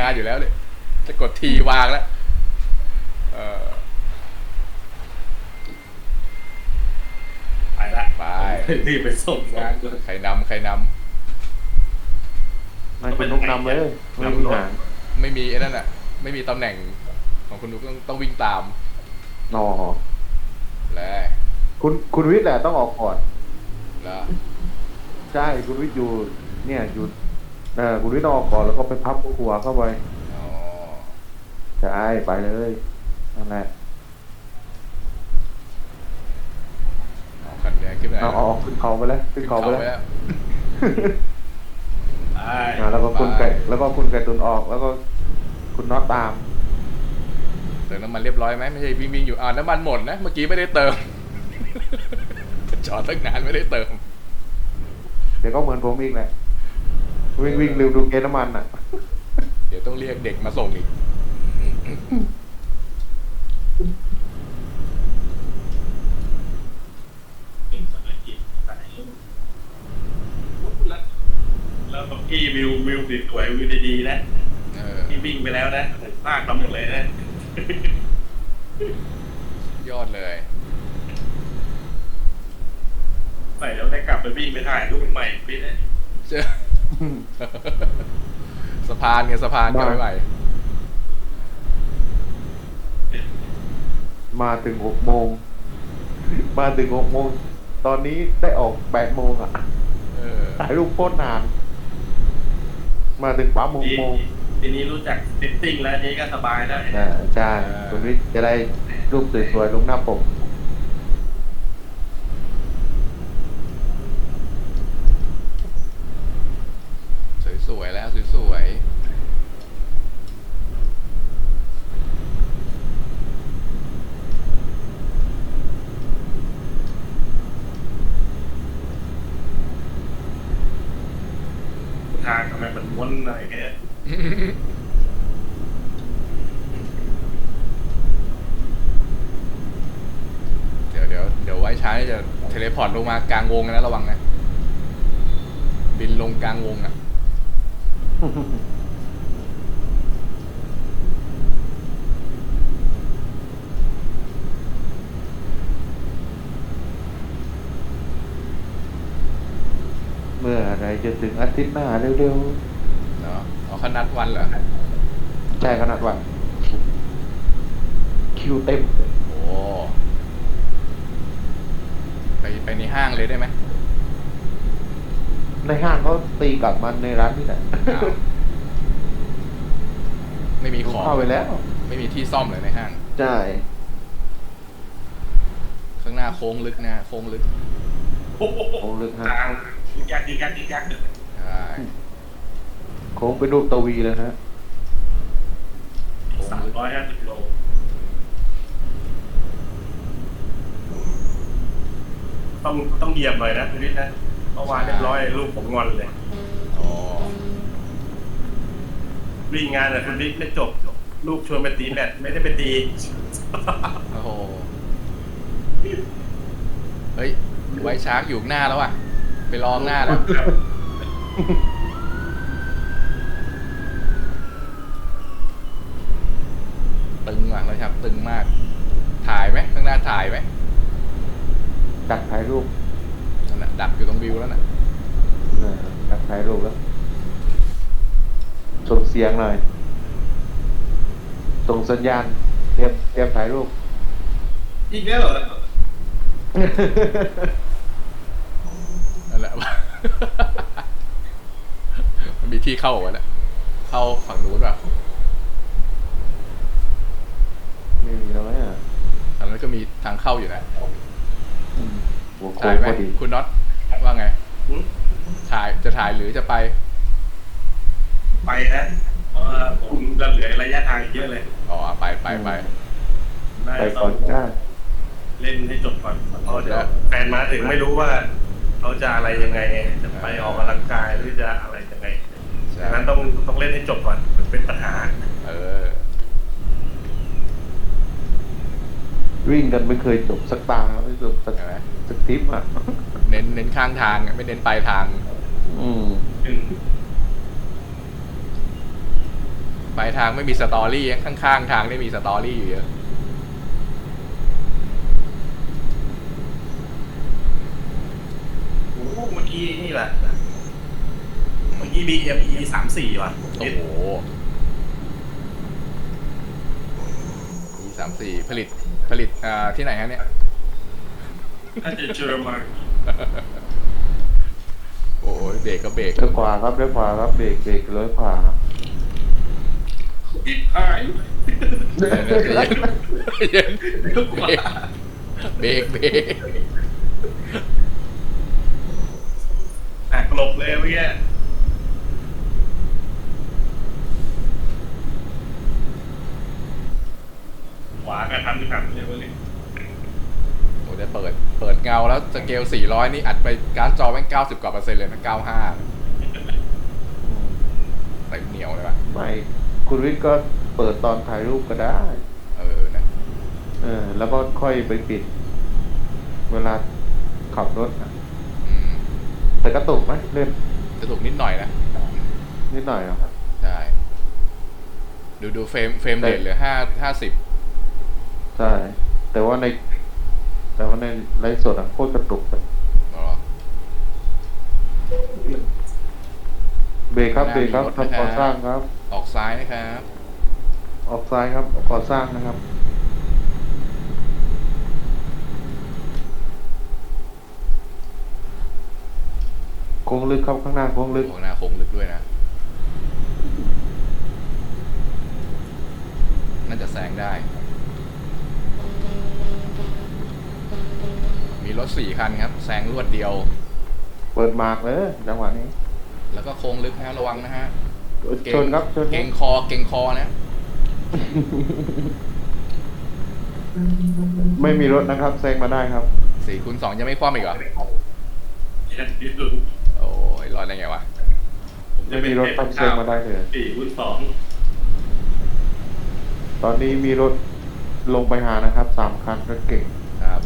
งานอยู่แล้วเลยจะกดทีวางแล้วเออไปละไปรีบไปส่งงานก่อนใครนำใครนมันเป็นนกนำเลยไม่มีหางำไม่มีไอ้นั่นอะ ไม่มีตำแหน่งของคุณนุกต้องต้องวิ่งตามอ๋อแล้วคุณคุณวิทย์แหละต้องออกก่อนแล้วใช่คุณวิทย์อยู่เนี่ยอยู่ เออคุณวิทย์ต้องออกก่อนแล้วก็ไปพับหัวเข้าไปอ๋อใช่ไปเลยนั่นแหละเอาคันนี้ขึ้นไปเอาเอาเอาขึ้นเขาไปแล้วขึ้นเขาไปแล้วแล้วไปอ่าแล้วก็คุณไปไก่แล้วก็คุณไก่ตุนออกแล้วก็คุณน็อตตามเติมน้ำมันเรียบร้อยไหมไม่ใช่วิ่งวิ่งอยู่อ่าน้ำมันหมดนะเมื่อกี้ไม่ได้เติมจอดตั้งนานไม่ได้เติม เดี๋ยวก็เหมือนผมอีกแหละ วิ่งวิ่งเร็วดูเกณฑ์น้ำมันอะ เดี๋ยวต้องเรียกเด็กมาส่งอีก แล้วก็พี่วิววิวสวยๆวิวดีๆนะเออ พี่วิ่งไปแล้วนะพลาดมาหมดเลยนะ ยอดเลย ใส่แล้วได้กลับไปวิ่งไปถ่ายรูปใหม่พี่นะ เจอ สะพานไงสะพานก็ไม่ไหวมาถึงหกโมง มาถึงหกโมง ตอนนี้ได้ออกแปดโมงอะเออถ่ายรูปโคตรนาน มาถึงปั๊มหกทีโมงทีนี้รู้จักซิตติ้งแล้วนี้ก็สบายแล้วอ่าใช่คุณวิทย์จะได้รูปสวยๆลงหน้าปก สวยๆแล้วสวยๆ ทางทำไมมันม้วนอะไรแค่ เดี๋ยวเดี๋ยวเดี๋ยวไว้ช้าจะเทเลพอร์ตลงมากลาง วงนะระวังนะ บินลงกลางวงอะ เมื่อไหรจะถึงอาทิตย์หน้าเร็วเนาะเอาเขานัดวันเหรอ ๆ ใช่ขนาดวันคิวเต็ม โอ้ ไปไปในห้างเลยได้ไหมในห้างเขาตีกลับมาในร้านนี่แหละอ้าวไม่มีของเข้าไปแล้วไม่มีที่ซ่อมเลยในห้าง ใช่ข้างหน้าโค้งลึกนะโค้งลึกโอ้โหโค้งลึกฮะทางยิงยักยิงยักยิงยักใช่โค้งเป็นรูปตวีเลยฮะสามร้อยห้าสิบโล ต้องต้องเหยียบหน่อยนะพี่นิดนะเมื่อวานเรียบร้อยลูกผมงอนเลยอ๋อวิ่งงานแต่คุณนิดไม่จบ ลูกชวนไปตีแบดไม่ได้ไปตี โอ้โห เฮ้ย ไวชาร์กอยู่ข้างหน้าแล้วอะ ไปรอข้างหน้าแล้ว ตึงว่ะเราชับ ตึงมาก ถ่ายไหมข้างหน้าถ่ายไหม ดักถ่ายรูปนั่นน่ะดักอยู่ตรงวิวแล้วน่ะเออดักถ่ายรูปแล้วส่งเสียงหน่อยส่งสัญญาณเตรียมเตรียมถ่ายรูป อีกแล้วเหรอนั่นแหละ มันมีที่เข้าไว้แล้วเข้าฝั่งนู้นป่ะไม่มีแล้วไหมอะทางนั้นก็มีทางเข้าอยู่นะอืม หัวโค้ถ่ายงไหมพอดีคุณน็อตว่าไง หืมถ่ายจะถ่ายหรือจะไป ไปนะเพราะว่าผมจะเหลือระยะทางอีกเยอะเลยอ๋อไปไปไปน่าไปจะต้ก่อองนจ้า เล่นให้จบก่อนเพราะเดี๋ยวแฟนมาถึงไม่รู้ว่าเขาจะอะไรยังไง จะไปออกกำลังกายหรือจะอะไรยังไงใช่ ดังนั้นต้องต้องเล่นให้จบก่อนมันเป็นปัญหา เออ วิ่งกันไม่เคยจบสักตาไม่จบสักเห็นไหมสักทริปอะเน้นเน้นข้างทางอะไม่เน้นปลายทาง อืมอืมไปายทางไม่มีสตอรี่ข้างๆทางได้มีสตอรี่อยู่เยอะโอ้โหเมื่อกี้นี่แหละ เมื่อกี้ BME สามสี่ว่ะโอ้โหสามสี่ผลิต ผลิตอ่าที่ไหนฮะเนี่ยน่าจะเจอมาโอ้ยเบรกก็เบรกเลี้ยวขวาครับเลี้ยวขวาครับเบรกเบรกเลี้ยวขวาอิดหายเย็นเบรกเบรกเบรกหักหลบเลยเมื่อกี้ข วากระทันหันเลยเมื่อกี้โอ้จะเปิด เปิดเงาแล้วสเกล 400 นี่อัดไปการ์ดจอแม่ง90 กว่าเปอร์เซ็นต์เลยนะ95เต็มเหนียวเลยป่ะ ไม่ คุณวิทย์ก็เปิดตอนถ่ายรูปก็ได้ เออนะ เออ แล้วก็ค่อยไปปิด เวลาขับรถนะอืมแต่กระตุกไหมเล่นจะถูกนิดหน่อยนะ นิดหน่อยเหรอใช่ ดูดูเฟรมเฟรมเรทเหลือห้าห้าสิบ ใช่ แต่ว่าใน แต่ว่าในไลฟ์สดอะโคตรกระตุกเลยอ๋อเบรกครับหน้าเบรกครับมีรถทำก่อนะครับสร้างครับ ออกซ้ายนะครับ ออกซ้ายครับก่อสร้างนะครับ โค้งลึกครับข้างหน้าโค้งลึกโอ้หน้าโค้งลึกด้วยนะ น่าจะแซงได้ มีรถสี่คันครับแซงรวดเดียว เปิดมาร์กเลยจังหวะนี้ แล้วก็โค้งลึกนะฮะระวังนะฮะชนครับชนคเก่รับงคอเก่งคอนะ ไม่มีรถนะครับแซงมาได้ครับสี่คูณสองยังไม่คว่ำอีกเหรอแค่ที่สุดโอ้ยรอดได้ไงวะไม่มีรถทับแซงมาได้เลยสี่คูณสองตอนนี้มีรถลงไปหานะครับสามคันรถเก่ง ครับ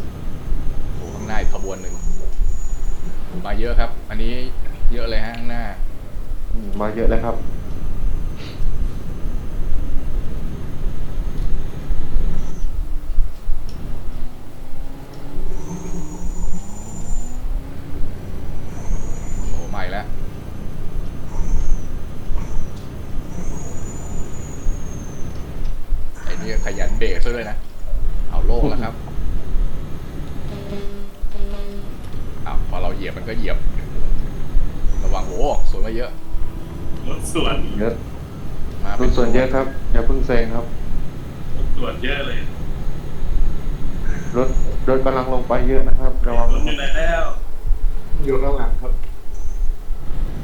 โอ้ข้างหน้าอีกข บวนหนึ่งมาเยอะครับ อันนี้เยอะเลยฮะข้างหน้ามมาเยอะแล้วครับ โอ้ใหม่แล้ว ไอ้นี่ขยันเบรกซะด้วยนะ เอาโล่งแล้วครับอ้าวพอเราเหยียบมันก็เหยียบ ระวังโอ้สวนมาเยอะ รถสวน เยอะ มาร เป็ ถส่วนเยอะครับ อย่าเพิ่งแซงครับ รถสวนเยอะเลย รถรถกำลังลงไปเยอะนะครับ ระวัง รถอยู่ไหนแล้ว อยู่ข้างหลังครับ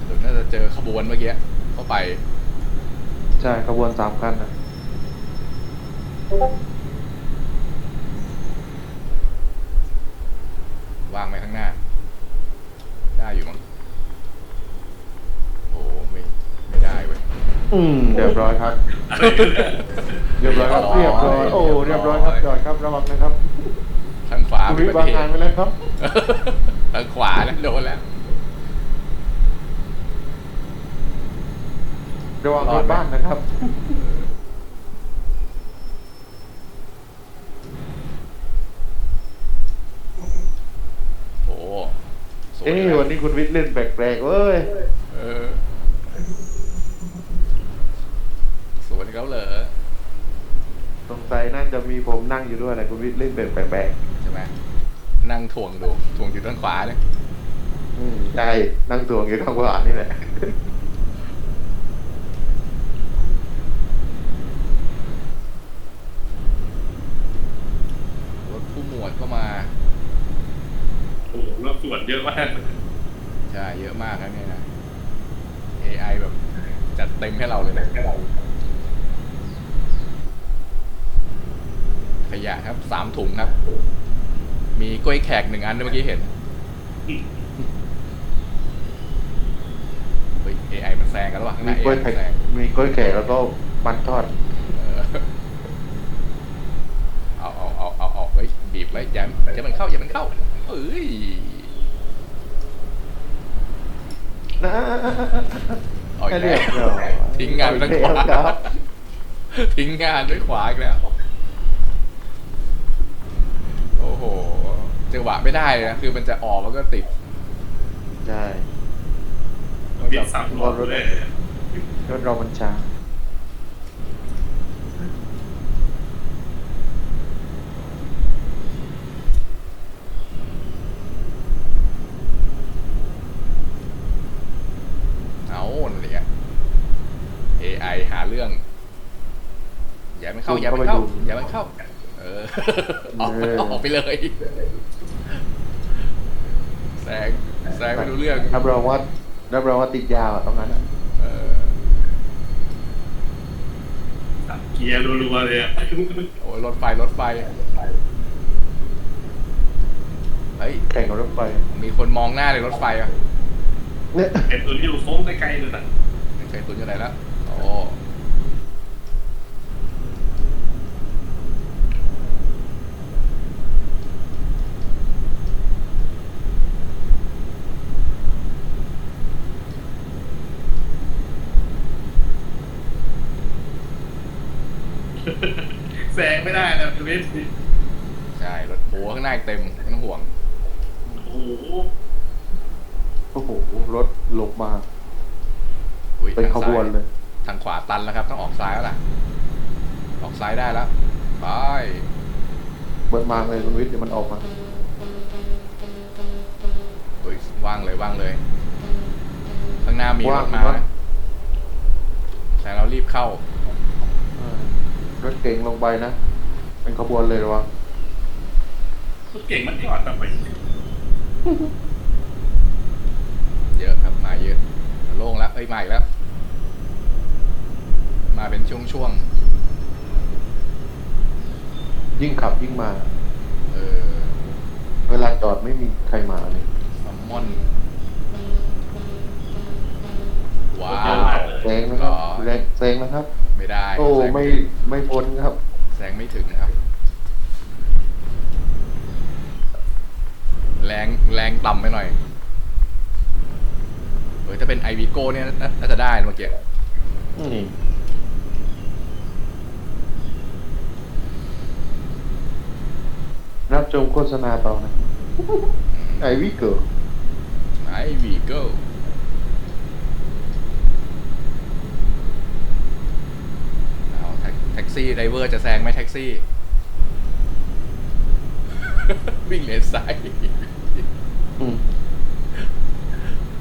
เดี๋ยวน่าจะเจอขบวนเมื่อกี้เข้าไป ใช่ขบวนสามคันนะวางไว้ข้างหน้า ได้อยู่มั้งโอ้ไม่ไม่ได้เว้ย อืมเรียบร้อยครับอะไรเนี่ยเรียบร้อยครับเรียบร้อยโอ้เรียบร้อยครับจอดครับระวังนะครับ ทางขวาคุณมีวิอุทบัย์วางติเหงานตุไปแล้วครับทาง ขวาแล้วโดนแล้ว ระวังรรอดถไหม บ้านนะครับ โอ้สวยเอ้ยนะวันนี้คุณวิทย์เล่นแปลกๆเว้ย เออสวนเขาเหรอสงสัยน่าจะมีผมนั่งอยู่ด้วยแหละคุณวิทย์เล่นแบบแปลกใช่ไหม นั่งถ่วงดูถ่วงอยู่ด้านขวาเนี่ยๆอืมใช่นั่งตวงอยู่ข้างขวานี่แหละ รถผู้หมวดก็มา โอ้โหรถสวนเยอะมากใช่เยอะมากนะเนี่ยนะ AI แบบจัดเต็มให้เราเลยนะขยะครับสามถุงครับมี กล้วยแขกหนึ่งอันด้วยเมื่อกี้เห็นเฮ้ย AI มันแซงกันแล้ววะข้างหมีน้า กล้วย AI แขมันกแซงมีกล้วยแขกแล้วก็มันทอด เออเอาเอาเอาเอาเอาเฮ้ยบีบไว้อย่าอย่ามันเข้าอย่ามันเข้าเอ้ยนะเอาอีกเรีแล้ยวบร้อยทิ้งงานไปทางขวาครับทิ้งงานด้วยขวาอีกแล้ว โอ้โห จังหวะไม่ได้เลยนะคือมันจะออกแล้วก็ติดใช่บินสับรถเลยรถเรามันช้าเอาเนี่ย AI หาเรื่อง อย่ามันเข้า อย่ามันเข้า อย่ามันเข้า เออ ออกออกไปเลย แซงแซงไม่รู้เรื่องรับรองว่ารับรองว่าติดยาวอะตรงนั้นอะเออสับเกียร์รัวๆเลยอะโอ้ยรถไฟรถไฟเฮ้ยแข่งกับรถไฟมีคนมองหน้าเลยรถไฟอะเนี่ยเห็นตัวนี้อยู่โค้งไกลๆเลยนะไม่เคยตุนยังไงแล้วโอ้ แซงไม่ ได้นะคือเวฟใช่รถโหข้างหน้าเต็มไม่ต้องห่วง โอ้โหโอ้โห รถลงมา อุ๊ยเป็นทางขบวนซ้าเลย ทางขวาตันแล้วครับ ต้องออกซ้ายแล้วล่ะ ออกซ้ายได้แล้ว ไป เบิดมางเลยคุณวิทย์เดี๋ยวมันออกมา อุ้ยว่างเลยว่างเลย ข้างหน้ามีรว่างถมาว่างนะแต่เรารีบเข้าอ่ารถเก๋งลงไปนะ เป็นขบวนเลยระวังรถเก่งมันจอดแบบไปเยอะครับมาเยอะ โล่งแล้วเอ้ยมาอีกแล้ว มาเป็นช่วงยิ่งขับยิ่งมา ๆเออเวลาจอดไม่มีใครมาเลยซัมมอนว้าเยอะวมากเลยแซงนะครับหรอแรงแซงนะครับ ไม่ได้โอ้แซงไม่ถึงไม่พ้นครับแซงไม่ถึงครับ แรงแรงต่ำไปหน่อยเฮ้ยถ้าเป็นไอวีโก้เนี่ยน่าน่าจะได้นะเมื่อกี้นี่รับชมโฆษณาต่อนะ ไอวิเกิร์ไอวีโก้เอาแท็กแท็กซี่ไดเวอร์จะแซงไหมแท็กซี่ วิ่งเลนซ้ายอืม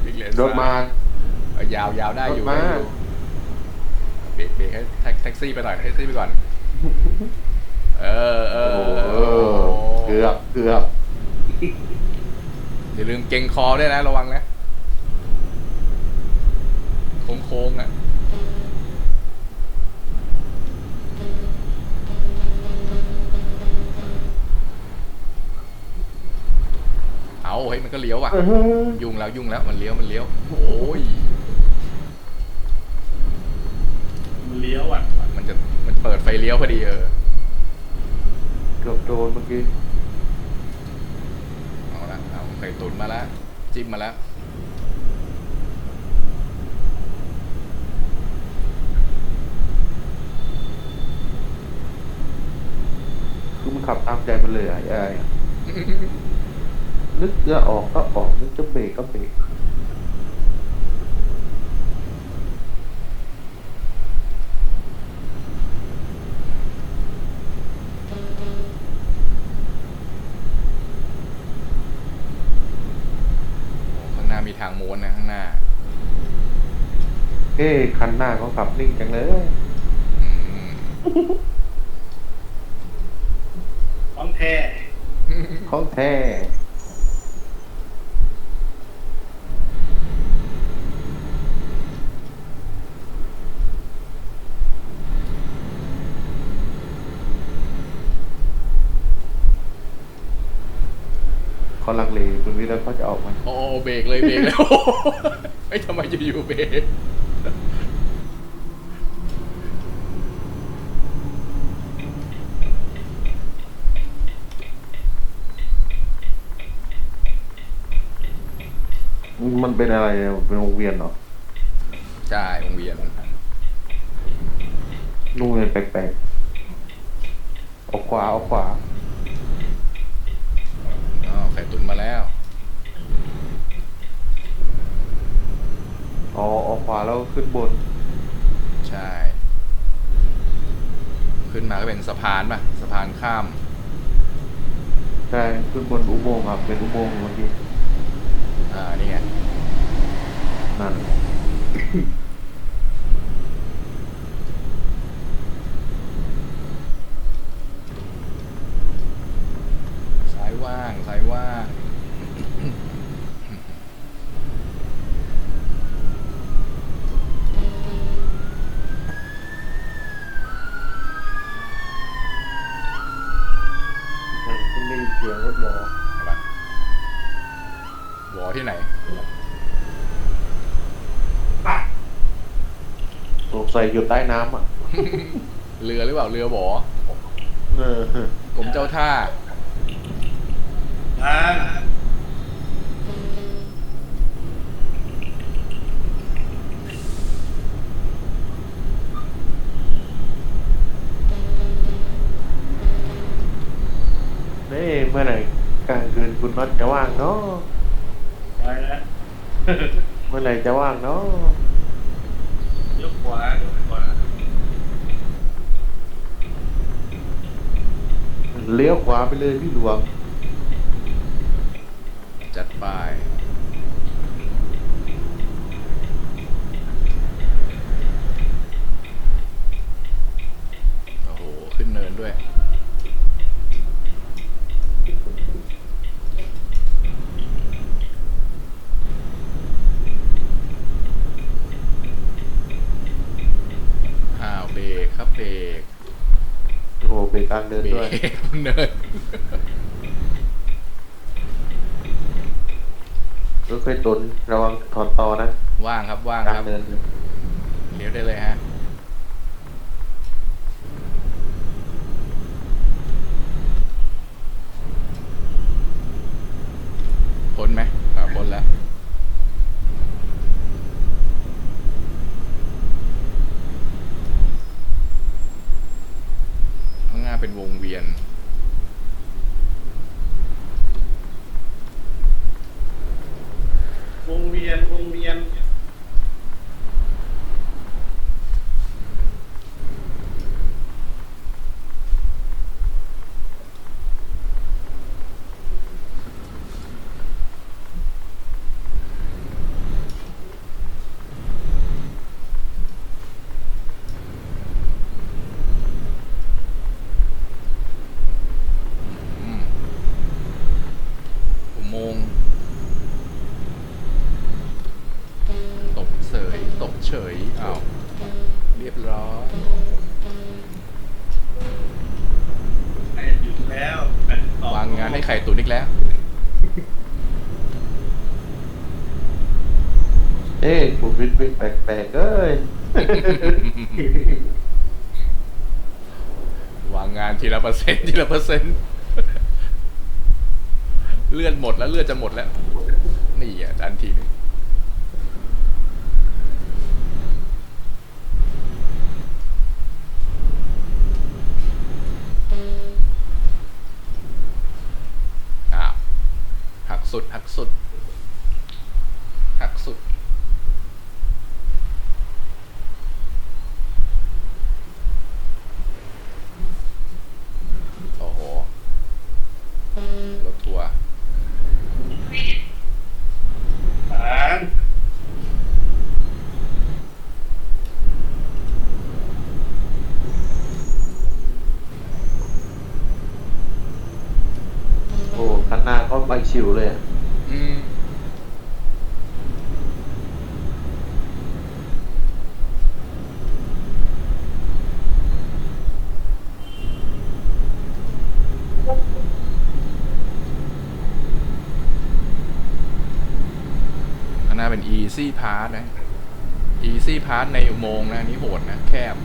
วิ่งเลนรซ้ายถมาเอายาวยาวได้อยู่รถมาได้อยู่เบรกเบรกให้แท็กแท็กซี่ไปหน่อยแท็กซี่ไปก่อน เออเอโอ้อโหเกือบเกือบอย่าลืมเก่งคอด้วยนะ ระวังนะโค้งๆอะ เอาเฮ้ยมันก็เลี้ยวอะเออยุ่งแล้วยุ่งแล้วมันเลี้ยวมันเลี้ยว โอ้ย มันเลี้ยวอะ มันจะมันเปิดไฟเลี้ยวพอดีเออ เกือบโดนเมื่อกี้ เอาละเอาไข่ตุ๋นมาแล้วจิ้มมาแล้วคือมันขับตามใจมันเลยอะไอ้อะ นึกจะออกก็ออกนึกจะเบรกก็เบรกโอ้ข้างหน้ามีทางม้วนนะข้างหน้าเอ๊ะคันหน้าเขาขับนิ่งจังเลย อืมของแท้ ของแท้ เขาลังเลคุณวิทย์แล้วเขาจะออกไหมโอ้เบรกเลยเบรกเลยโอ้โหเฮ้ยทำไมอยู่ๆเบรกมันเป็นอะไรอะเป็นวงเวียนเหรอใช่วงเวียนนู่นเลยแปลกๆออกขวาออกขวา อ๋อไข่ตุนมาแล้ว อ๋อออก ขวาแล้วขึ้นบน ใช่ ขึ้นมาก็เป็นสะพานป่ะ สะพานข้าม ใช่ ขึ้นบนอุโมงค์ครับ เป็นอุโมงค์เมื่อกี้ อ่า นี่ไง นั่น ซ้ายว่าง ซ้ายว่าง นั่นขึ้นได้ยินเสียงรถหมอ เห็นปะวอที่ไหน สงสัยอยู่ใต้น้ำอะเรือหรือเปล่าเรือวอเออกรมเจ้าท่าทางนี่เมื่อไหร่กลางคืนคุณน็อตจะว่างเนาะไปแล้ว เมื่อไหร่จะว่างเนาะ พอแล้วายกขวเลี้ยวขวาไปเลยพี่หลวง จัดไป โอ้โห ขึ้นเนินด้วย อ้าวเบรกครับเบรก โอ้โหเบรกกลางเดิน เบร ด้วย กเนิน รถไฟตน ระวังถอนตอนะ ว่างครับว่าง กลา ค ง รับ เดิน เลี้ยวได้เลยฮะ พ้นไหมอ่าพ้นแล้ว ข้างหน้าเป็นวงเวียน วงเวียนวงเวียน อืมอุโม งค์ตกเสย ตกเฉยอ้าวเรียบร้อยแปดหยุดแล้วแปดต่อวางงานให้ไข่ตุ๋นอีกแล้ว เอ้ยผมเป็นเป็นแปลกๆเอ้ยวางงานทีละเปอร์เซ็นต์ทีละเปอร์เซ็นต์ เลือดหมดแล้วเลือดจะหมดแล้ว นี่อะดันทีหนึงอ้าวหักสุด หักสุด หักสุด โอ้โห รถทัวร์ ทาง โอ้คันหน้าก็ใบชิวเลยอะ อืม อันน่าเป็น easy pass นะ easy pass ในอุโมงค์นะนี่โหดนะ แคบ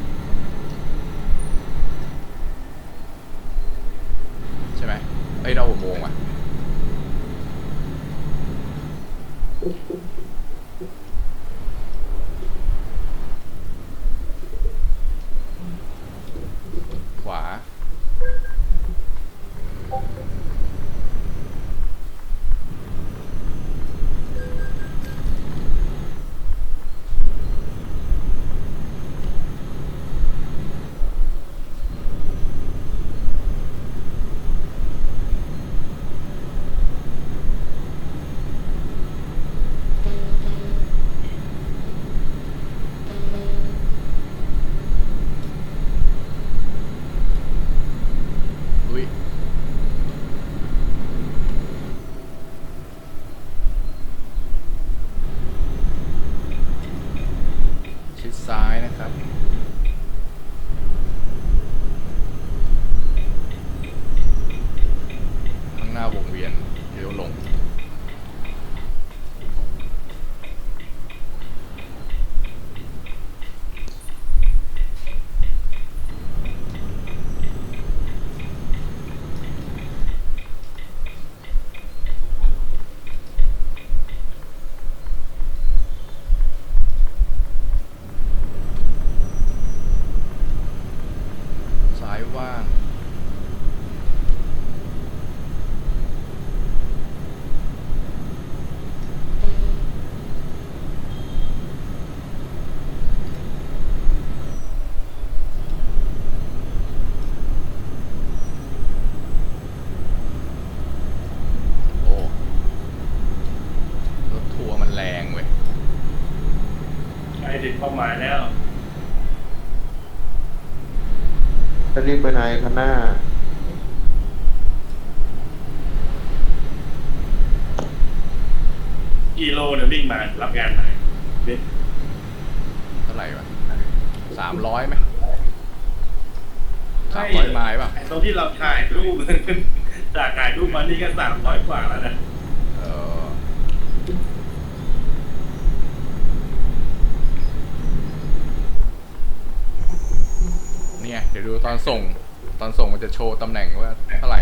จะรีบไปไหนคันหน้า กิโลเนี่ยวิ่งมารับงานไหนเด็ดเท่าไหร่วะสามร้อยไหมสามร้อยไม้ป่ะไอ้ตรงที่เราถ่ายรูป จากถ่ายรูปมานี่ก็สามร้อยกว่าแล้วนะ เออ เดี๋ยวดูตอนส่ง ตอนส่งมันจะโชว์ตำแหน่งว่าเท่าไหร่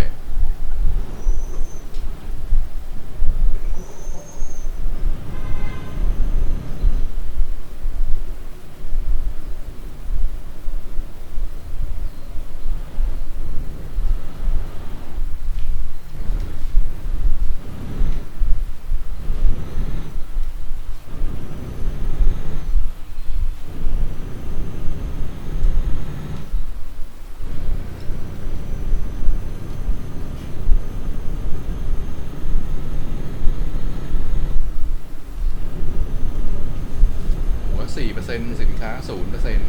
หัวสี่เปอร์เซ็นสินค้า ศูนย์เปอร์เซ็น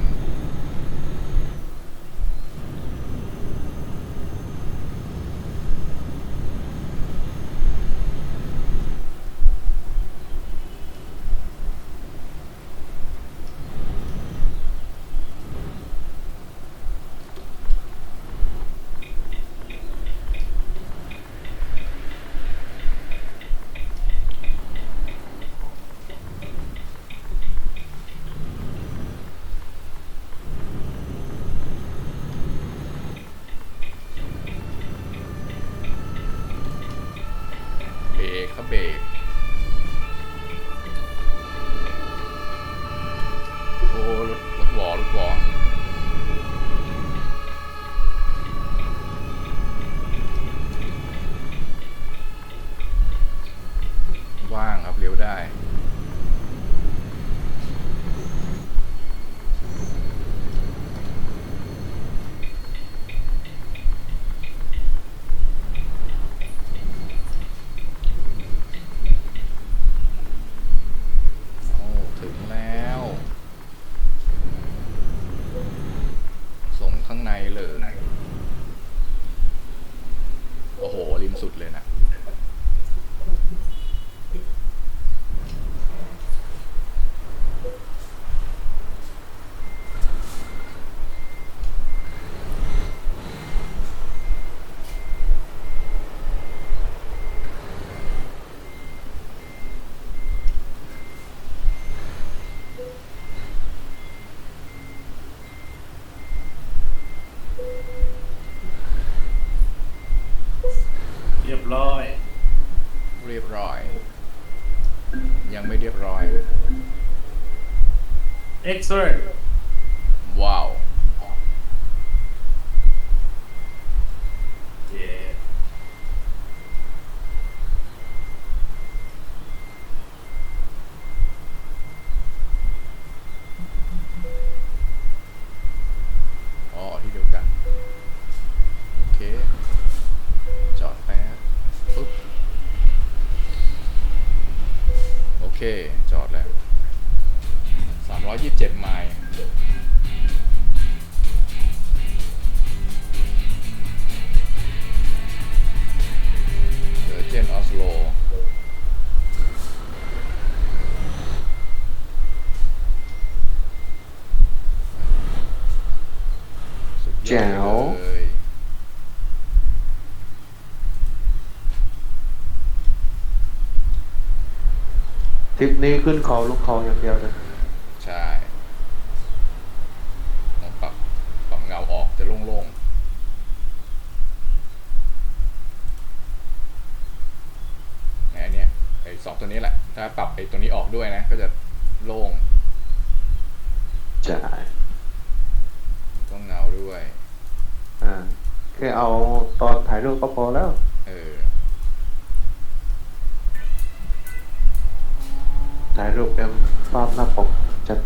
บรกครับเบรกโอ้รถรถหวอรถหวอว่างครับเลี้ยวได้ โอ้ถึงแล้ว ส่งข้างในเลย โอ้โห ริมสุดเลยนะ เรียบร้อย เรียบร้อย ยังไม่เรียบร้อย excellent ว้าวเย้อ๋อที่เดียวกัน โอเค จอดแป๊บปึ๊บ โอเค จอดแล้ว 327 ไมล์เดอร์เจนออสโลสุดยอดแจ๋วเลยทริปนี้ขึ้นเขาลงเขาอย่างเดียวเลย ใช่ต้องปรับปรับเงาออกจะโล่งๆเนี่ยอันเนี้ยไอ้สองตัวนี้แหละ ถ้าปรับไอ้ตัวนี้ออก ด้วยนะ ก็จะโล่งใช่ต้องเงาด้วย อ่าแค่เอาตอนถ่ายรูปก็พอแล้ว เออ ถ่ายรูปเป็นภาพหน้าปกชัด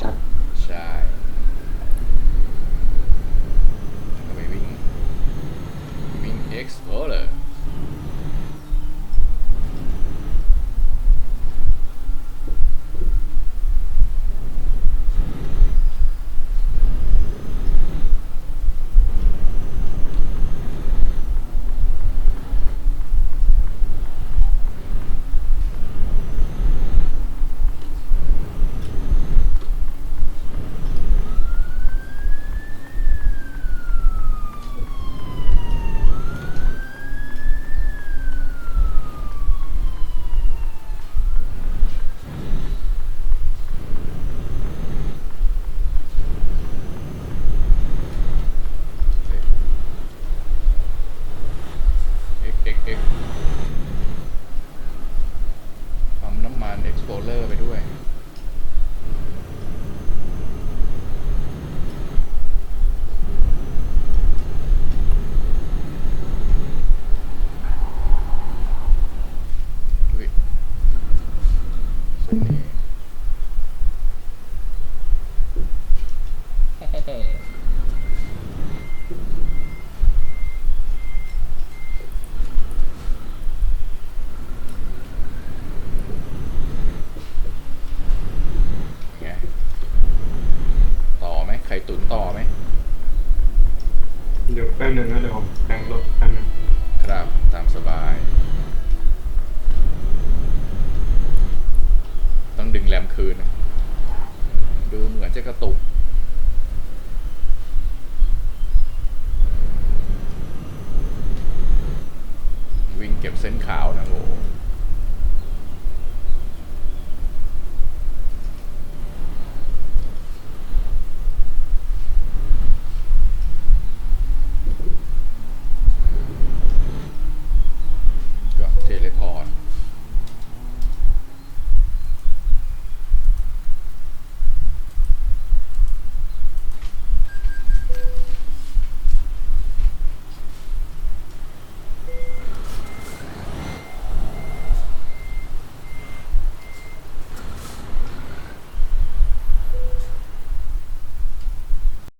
ใช่ก็ไปวิ่งวิ่ง X